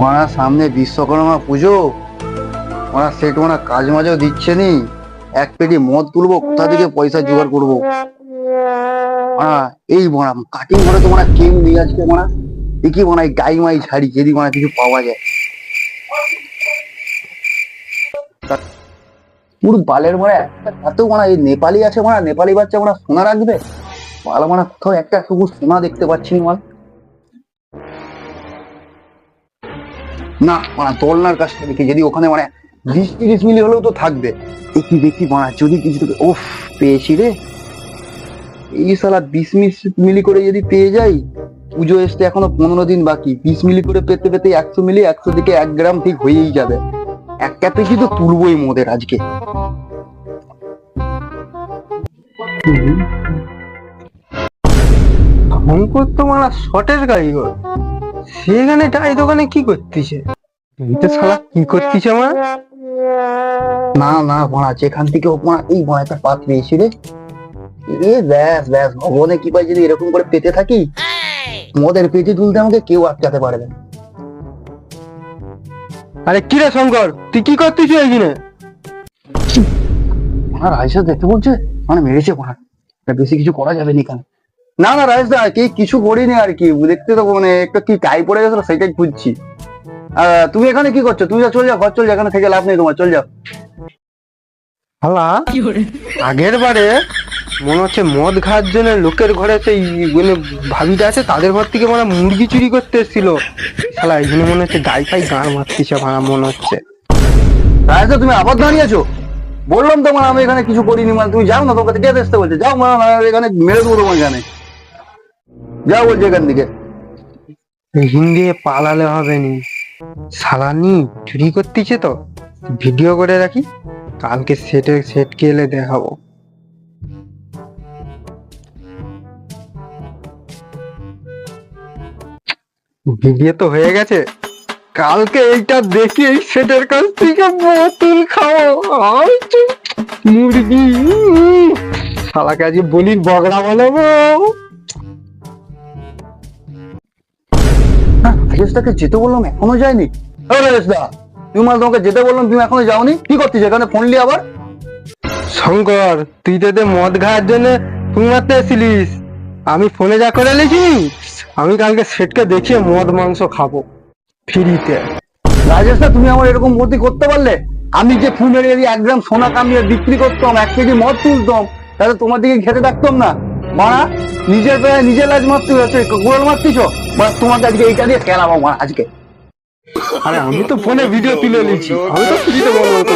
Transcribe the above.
মারা সামনে বিশ্বকর্মা পুজো? মারা সেট মারা কাজ মাঝেও দিচ্ছে নি? এক পেটি মদ তুলবো, কোথা থেকে পয়সা জোগাড় করব? এই মারা কাটিং করে তো মারা কেউ নেই আজকে মারা? দেখি মারা এই গাই মাই ছাড়ি, যদি মারা কিছু পাওয়া যায়। পুরো বালের একটা এত মারা, এই নেপালি আছে মারা, নেপালি বাচ্চা মারা সোনা রাখবে? বালা মারা কোথাও একটা শুধু সোনা দেখতে পাচ্ছি না না মানে দোলনার কাছটা দেখি যদি ওখানে মানে বিশ তিরিশ মিলি হলেও তো থাকবে দেখি দেখি মানে যদি কিছু ওফ পেয়েছি রে এই সালা বিশ মিস- মিলি করে যদি পেয়ে যাই পুজো আসতে এখনও পনেরো দিন বাকি বিশ মিলি করে পেতে পেতে একশো মিলি একশো থেকে এক গ্রাম ঠিক হয়েই যাবে এক ক্যাপেসি তো তুলবই মোদের আজকে শর্টের কারিগর সেখানে টাই দোকানে কি করতেছে? এইটা শালা কি করতেছে আমার না না মারা যেখান থেকে হোক এই মারা একটা পাত পেয়েছি রে এ ব্যাস ব্যাস ভগবানে কি পাই যদি এরকম করে পেতে থাকি মদের পেটে তুলতে আমাকে কেউ আটকাতে পারবে না। আরে কি রে শঙ্কর তুই কি করতেছিস এখানে? মারা রাইসা দেখতে বলছে? মানে মেরেছে মারা এটা বেশি কিছু করা যাবে না এখানে। না না রাইস দা কি কিছু করিনি আর কি। দেখতে তো মানে একটা কি টাই পড়ে গেছিল সেটাই খুঁজছি। আহ, তুমি এখানে কি করছ? তুমি যা চল যাও ঘর চল যাও এখানে থেকে লাভ নেই তোমার চল যাও। হালা আগের বারে মনে হচ্ছে মদ খাওয়ার জন্য লোকের ঘরে সেই মানে ভাবিটা আছে তাদের ঘর থেকে মানে মুরগি চুরি করতে এসেছিল। শালা এখানে মনে হচ্ছে গাই ফাই গান মারতেছে আমার মনে হচ্ছে। রাইস তুমি আবার দাঁড়িয়েছো? বললাম তো মানে আমি এখানে কিছু করিনি মানে তুমি যাও না তোমাকে কে আসতে বলছে। যাও মানে এখানে মেরে দেবো তোমার এখানে। যাও বলছে এখান থেকে। হিন্দি পালালে হবে নি। সালানি, চুরি করতেছে তো। ভিডিও করে রাখি, কালকে সেটে দেখাবো। ভিডিও তো হয়ে গেছে। কালকে এইটা দেখি, এই সেটের কাছ থেকে বোতল খাও মুরগি। শালাকে আজকে বলির বগড়া বলব রাজেশদাকে যেতে বললাম এখনও যায়নি? ও রাজেশদা তুমি মানে তোমাকে যেতে বললাম তুমি এখনও যাওনি? কি করছিস এখানে? ফোন নিয়ে আবার? শঙ্কর তুই তো এতে মদ খাওয়ার জন্য ফোন মারতে এসেছিলিস। আমি ফোনে যা করে এলেছি আমি কালকে সেটকে দেখিয়ে মদ মাংস খাব। ফ্রিতে। রাজেশদা তুমি আমার এরকম ভর্তি করতে পারলে? আমি যে ফোনের যদি এক গ্রাম সোনা কামিয়ে বিক্রি করতাম এক কেজি মদ তুলতাম তাহলে তোমার দিকে খেতে থাকতাম না। মারা নিজের নিজের লাজ মারতে গোড়াল মারতিছ? বাস তোমাকে আজকে এইটা দিয়ে খেলাবো আমার আজকে আরে আমি তো ফোনে ভিডিও তুলে নিয়েছি আমি তো ফ্রিতে বলব তো